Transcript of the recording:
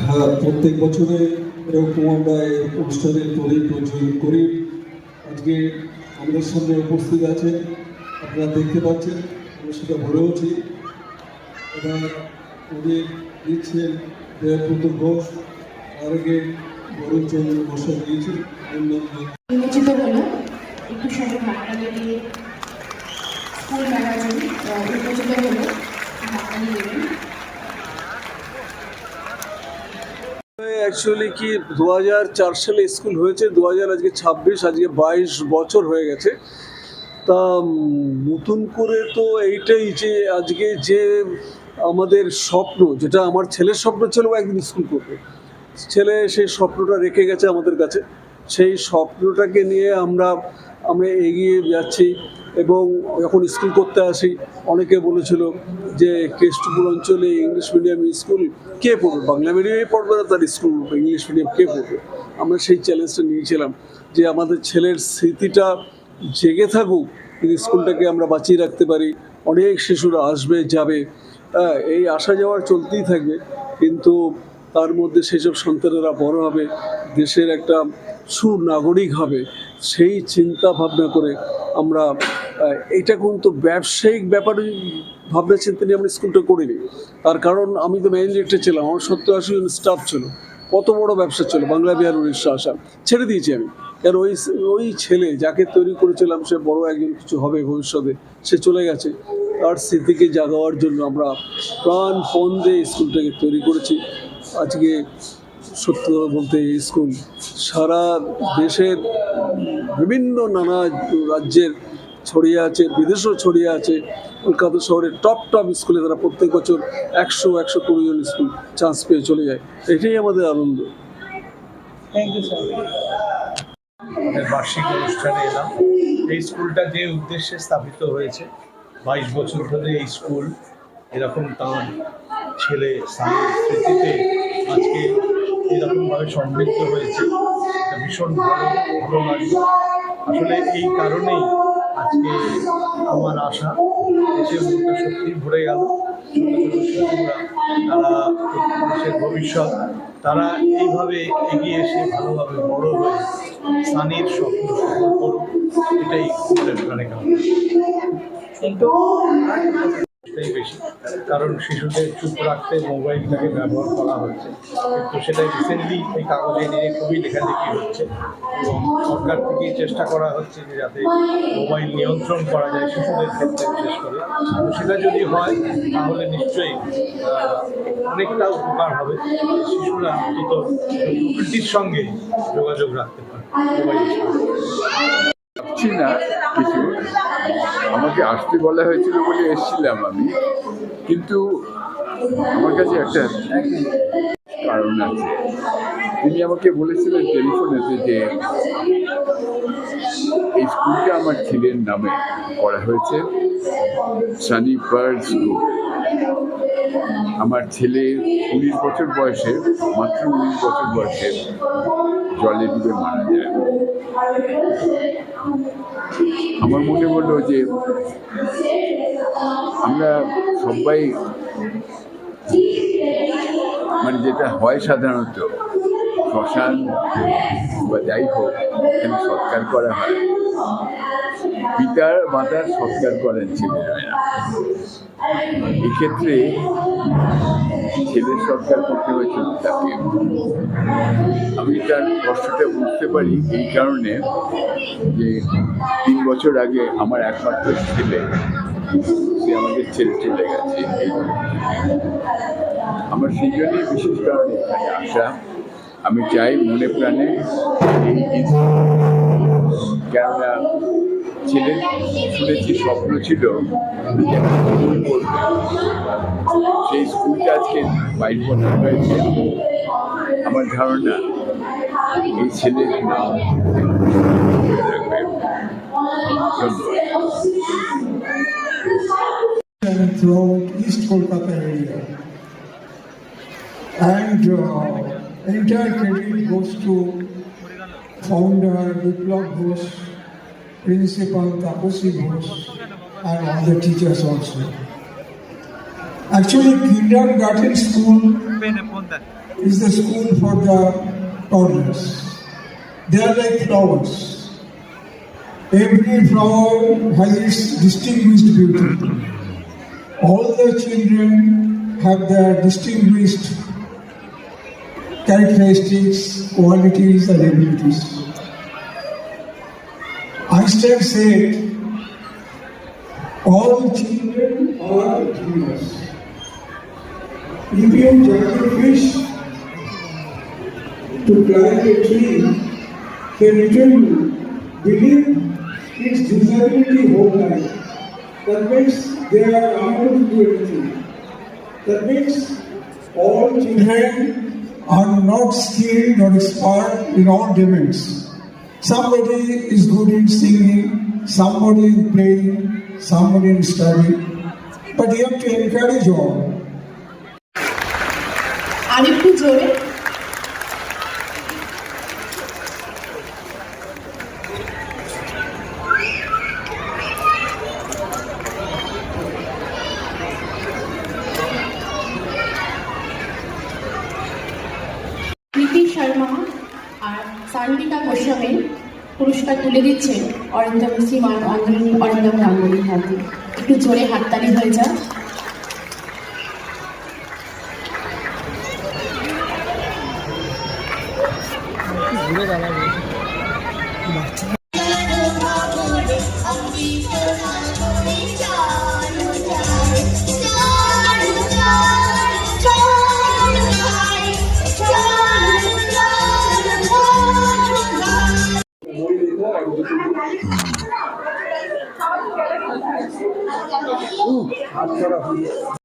হ্যাঁ প্রত্যেক বছরে এরকম আমরা এই অনুষ্ঠানের তৈরি প্রচুর করি। আজকে আমাদের সামনে উপস্থিত আছে আপনারা দেখতে পাচ্ছেন সেটা ভরেওছি এবার উনি দিচ্ছেন দেবপুত্র ঘোষ আর আগে বরুণ চন্দ্র ঘোষা দিয়েছেন অন্যান্য একটু দিয়ে স্কুল ম্যাগাজিন দেবেন অ্যাকচুয়ালি কি দু চার সালে স্কুল হয়েছে দু হাজার আজকে ছাব্বিশ, আজকে বাইশ বছর হয়ে গেছে। তা নতুন করে তো এইটাই যে আজকে যে আমাদের স্বপ্ন, যেটা আমার ছেলের স্বপ্ন ছিল একদিন স্কুল করবে। ছেলে সেই স্বপ্নটা রেখে গেছে আমাদের কাছে। সেই স্বপ্নটাকে নিয়ে আমরা আমরা এগিয়ে যাচ্ছি। এবং যখন স্কুল করতে আসি, অনেকে বলেছিল যে, কেষ্টপুর অঞ্চলে ইংলিশ মিডিয়াম স্কুল কে পড়বে? বাংলা মিডিয়ামে পড়বে না, তার স্কুল ইংলিশ মিডিয়াম কে পড়বে? আমরা সেই চ্যালেঞ্জটা নিয়েছিলাম যে, আমাদের ছেলের স্মৃতিটা জেগে থাকুক স্কুলটাকে আমরা বাঁচিয়ে রাখতে পারি। অনেক শিশুরা আসবে, যাবে। এই আসা যাওয়ার চলতেই থাকবে। কিন্তু তার মধ্যে সেসব সন্তানেরা বড় হবে, দেশের একটা সুনাগরিক হবে, সেই চিন্তা ভাবনা করে আমরা এটা কিন্তু ব্যবসায়িক ব্যাপারে ভাবনা চিন্তা নিয়ে আমরা স্কুলটা করিনি। তার কারণ আমি তো মেইন ম্যানেজারটা ছিলাম, আমার সত্তর আশি জন স্টাফ ছিল, কত বড় ব্যবসা ছিল, বাংলা বিহার উড়িষ্যা, আসাম, ছেড়ে দিয়েছি আমি। কারণ ওই ওই ছেলে যাকে তৈরি করেছিলাম, সে বড় একজন কিছু হবে ভবিষ্যতে, সে চলে গেছে। তার স্মৃতিকে জাগাওয়ার জন্য আমরা প্রাণ ফোন দিয়ে স্কুলটাকে তৈরি করেছি। আজকে সত্য বলতে এই স্কুল সারা দেশের বিভিন্ন নানা রাজ্যের ছড়িয়ে আছে বিদেশেও ছড়িয়ে আছে। কলকাতা শহরের টপ টপ স্কুলে তারা প্রত্যেক বছর একশো একশো কুড়ি জন স্কুল চান্স পেয়ে চলে যায়। এটাই আমাদের আনন্দ। থ্যাংক ইউ স্যার আমাদের বার্ষিক অনুষ্ঠানে এলাম। এই স্কুলটা যে উদ্দেশ্যে স্থাপিত হয়েছে বাইশ বছর ধরে এই স্কুল এরকম তার ছেলে স্বামীর স্মৃতিতে আজকে এরকমভাবে সমৃদ্ধ হয়েছে। ভীষণ ভালো ভালো লাগছে আসলে এই কারণেই আজকে আমার আশা দেশের মনটা সত্যিই ভরে গেল। তারা দেশের ভবিষ্যৎ, তারা এইভাবে এগিয়ে এসে ভালোভাবে বড় হয়ে স্থানীয় স্বপ্ন সফল করুক, এটাই মনের প্রাণে বেশি। কারণ শিশুদের চুপ রাখতে মোবাইলটাকে ব্যবহার করা হচ্ছে তো সেটা রিসেন্টলি এই কাগজে নিয়ে খুবই লেখালেখি হচ্ছে। এবং সরকার থেকেই চেষ্টা করা হচ্ছে যে যাতে মোবাইল নিয়ন্ত্রণ করা যায় শিশুদের ক্ষেত্রে বিশেষ করে। সেটা যদি হয়, তাহলে নিশ্চয়ই অনেকটা উপকার হবে। শিশুরা অন্তত প্রকৃতির সঙ্গে যোগাযোগ রাখতে পারে। মোবাইল না আমাকে আসতে বলা হয়েছিল বলে এসেছিলাম আমি। কিন্তু আমার কাছে একটা কারণ আছে। তিনি আমাকে বলেছিলেন টেলিফোনেতে যে এই স্কুলটা আমার ছেলের নামে করা হয়েছে, সানি পার্ল স্কুল। আমার ছেলে উনিশ বছর বয়সে, মাত্র উনিশ বছর বয়সে জলে ডুবে মারা যায়। আমার মনে হলো যে, আমরা সবাই মানে যেটা হয় সাধারণত, শ্মশান বা যাই হোক, এখানে সৎকার করা হয়। পিতার মাতার সৎকার করেন ছেলেরা এক্ষেত্রে ছেলের সরকার করতে হয়েছিল তাকে। আমি তার কষ্টটা বুঝতে পারি এই কারণে যে তিন বছর আগে আমার একমাত্র ছেলে, সে আমাদের ছেলে চলে গেছে। আমার সেই জন্যই বিশেষ কারণে এখানে আমি চাই মনে প্রাণে এই কেননা ছেলে শুনেছি স্বপ্ন ছিল সেই স্কুলটা আজকে বাইশ বছর হয়েছে আমার ধারণা এই ছেলের নাম মনে throughout East Kolkata area. And uh, entire credit goes to founder Biplab Ghosh, principal Ghosh, and all the teachers also. Actually, kindergarten school is the school for the toddlers. They are like flowers. Every flower has its distinguished beauty. All the children have their distinguished characteristics, qualities, and abilities. Einstein said, all children are genius. If you judge a fish to climb a tree, can little believe its disability whole life. That means they are unable to do anything. That means all children are not skilled or expert in all domains. Somebody is good in singing, somebody in playing, somebody in studying. But you have to encourage all. আরেকটু জোরে প্রীতি শর্মা আর সান্দিকা গোস্বামী পুরস্কার তুলে দিচ্ছেন অরিন্দম শ্রীমান অঞ্জলি অরিন্দম গাঙ্গুলির হাতে। একটু জোরে হাততালি হয়ে যাক I don't.